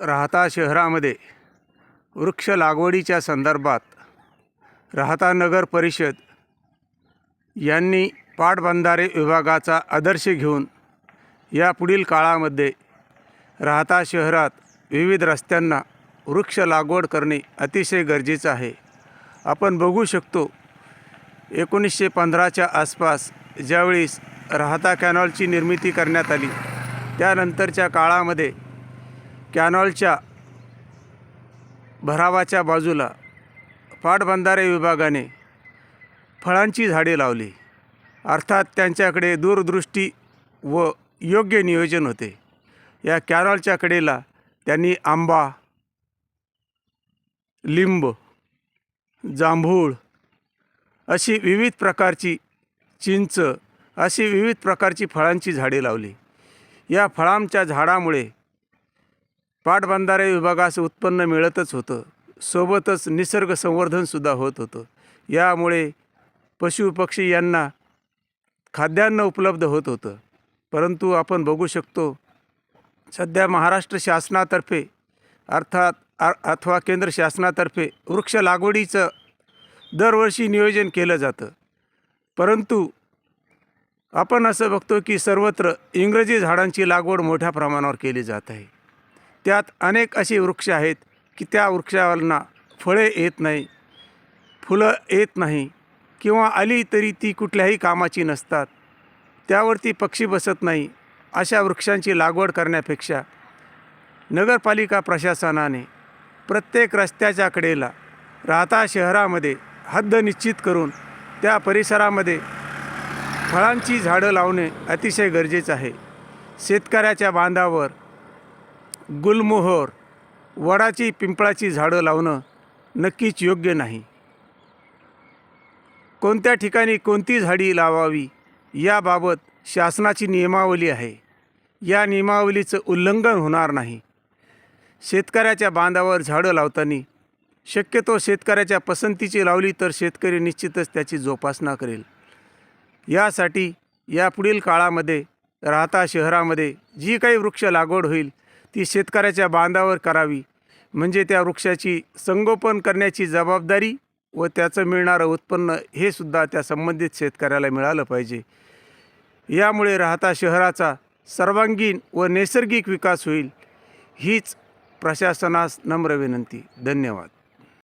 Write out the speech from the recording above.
राहता शहरामध्ये वृक्ष लागवडीच्या संदर्भात राहता नगर परिषद यांनी पाटबंधारे विभागाचा आदर्श घेऊन या पुढील काळामध्ये राहता शहरात विविध रस्त्यांना वृक्ष लागवड करणे अतिशय गरजेचं आहे. आपण बघू शकतो एकोणीसशे पंधराच्या आसपास ज्यावेळेस राहता कॅनॉलची निर्मिती करण्यात आली त्यानंतरच्या काळामध्ये कॅनॉलच्या भरावाच्या बाजूला पाटबंधारे विभागाने फळांची झाडे लावली. अर्थात त्यांच्याकडे दूरदृष्टी व योग्य नियोजन होते. या कॅनॉलच्या कडेला त्यांनी आंबा लिंब जांभूळ अशी विविध प्रकारची चिंच अशी विविध प्रकारची फळांची झाडे लावली. या फळांच्या झाडामुळे पाटबंधारे विभागास उत्पन्न मिळतच होतं. सोबतच निसर्ग संवर्धनसुद्धा होत होतं. यामुळे पशुपक्षी यांना खाद्यान्न उपलब्ध होत होतं. परंतु आपण बघू शकतो सध्या महाराष्ट्र शासनातर्फे अर्थात अथवा केंद्र शासनातर्फे वृक्ष लागवडीचं दरवर्षी नियोजन केलं जातं. परंतु आपण असं बघतो की सर्वत्र इंग्रजी झाडांची लागवड मोठ्या प्रमाणावर केली जात आहे. त्यात अनेक अशी वृक्ष आहेत की त्या वृक्षांना फळे येत नाही फुलं येत नाही किंवा आली तरी ती कुठल्याही कामाची नसतात. त्यावरती पक्षी बसत नाही अशा वृक्षांची लागवड करण्यापेक्षा नगरपालिका प्रशासनाने प्रत्येक रस्त्याच्या कडेला राहता शहरामध्ये हद्द निश्चित करून त्या परिसरामध्ये फळांची झाडं लावणे अतिशय गरजेचं आहे. शेतकऱ्याच्या बांधावर गुलमोहर वडाची पिंपळाची झाडं लावणं नक्कीच योग्य नाही. कोणत्या ठिकाणी कोणती झाडी लावावी याबाबत शासनाची नियमावली आहे. या नियमावलीचं उल्लंघन होणार नाही. शेतकऱ्याच्या बांधावर झाडं लावताना शक्यतो शेतकऱ्याच्या पसंतीची लावली तर शेतकरी निश्चितच त्याची जोपासना करेल. यासाठी या पुढील काळामध्ये राहता शहरामध्ये जी काही वृक्ष लागवड होईल ती शेतकऱ्याच्या बांधावर करावी. म्हणजे त्या वृक्षाची संगोपन करण्याची जबाबदारी व त्याचं मिळणारं उत्पन्न हे सुद्धा त्या संबंधित शेतकऱ्याला मिळालं पाहिजे. यामुळे राहता शहराचा सर्वांगीण व नैसर्गिक विकास होईल हीच प्रशासनास नम्र विनंती. धन्यवाद.